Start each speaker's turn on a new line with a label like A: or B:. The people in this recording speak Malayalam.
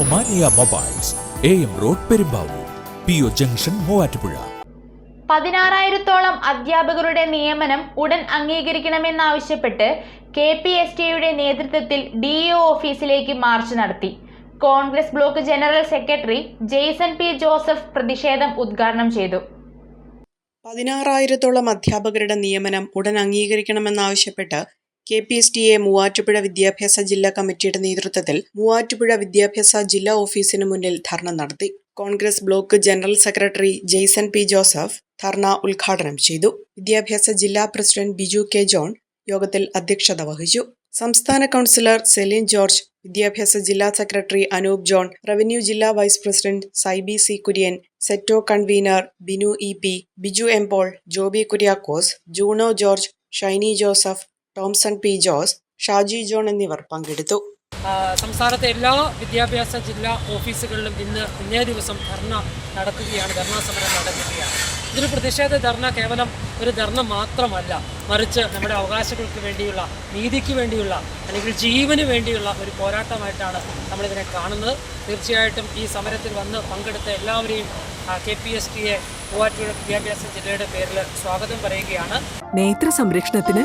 A: Omania mobiles A M road Perumbavoor P O junction Muvattupuzha.
B: പതിനാറായിരത്തോളം അധ്യാപകരുടെ നിയമനം ഉടൻ അംഗീകരിക്കണമെന്നാവശ്യപ്പെട്ട് കെ പി എസ് ടിയുടെ നേതൃത്വത്തിൽ ഡി ഒ ഓഫീസിലേക്ക് മാർച്ച് നടത്തി. Congress block general secretary Jaison P Joseph പ്രതിഷേധം ഉദ്ഘാടനം ചെയ്തു.
C: പതിനാറായിരത്തോളം അധ്യാപകരുടെ നിയമനം ഉടൻ അംഗീകരിക്കണമെന്നാവശ്യപ്പെട്ട് K P S T A Muvattupuzha വിദ്യാഭ്യാസ ജില്ലാ കമ്മിറ്റിയുടെ നേതൃത്വത്തിൽ മൂവാറ്റുപുഴ വിദ്യാഭ്യാസ ജില്ലാ ഓഫീസിന് മുന്നിൽ ധർണ നടത്തി. Congress block general secretary Jaison P Joseph ധർണ ഉദ്ഘാടനം ചെയ്തു. വിദ്യാഭ്യാസ ജില്ലാ പ്രസിഡന്റ് ബിജു കെ ജോൺ യോഗത്തിൽ അധ്യക്ഷത വഹിച്ചു. സംസ്ഥാന കൗൺസിലർ സെലിൻ ജോർജ് വിദ്യാഭ്യാസ ജില്ലാ സെക്രട്ടറി അനൂപ് ജോൺ റവന്യൂ ജില്ലാ vice president Saibi C Kurian SETO convener Binu E P Biju M Paul Joby Kuriakose Juno George Shiny Joseph Thomson P Jose Shaji John എന്നിവർ പങ്കെടുത്തു.
D: സംസ്ഥാനത്തെ എല്ലാ വിദ്യാഭ്യാസ ജില്ലാ ഓഫീസുകളിലും ഇന്ന് ഇന്നേ ദിവസം ധർണ നടക്കുകയാണ് ധർണാ സമരം നടക്കുകയാണ്. ഇതൊരു പ്രതിഷേധ ധർണ കേവലം ഒരു ധർണ മാത്രമല്ല മറിച്ച് നമ്മുടെ അവകാശങ്ങൾക്ക് വേണ്ടിയുള്ള നീതിക്ക് വേണ്ടിയുള്ള അല്ലെങ്കിൽ ജീവന് വേണ്ടിയുള്ള ഒരു പോരാട്ടമായിട്ടാണ് നമ്മളിതിനെ കാണുന്നത്. തീർച്ചയായിട്ടും ഈ സമരത്തിൽ വന്ന് പങ്കെടുത്ത എല്ലാവരെയും K P S T A Muvattupuzha വിദ്യാഭ്യാസ ജില്ലയുടെ പേരിൽ സ്വാഗതം പറയുകയാണ്.
E: നേത്ര സംരക്ഷണത്തിന്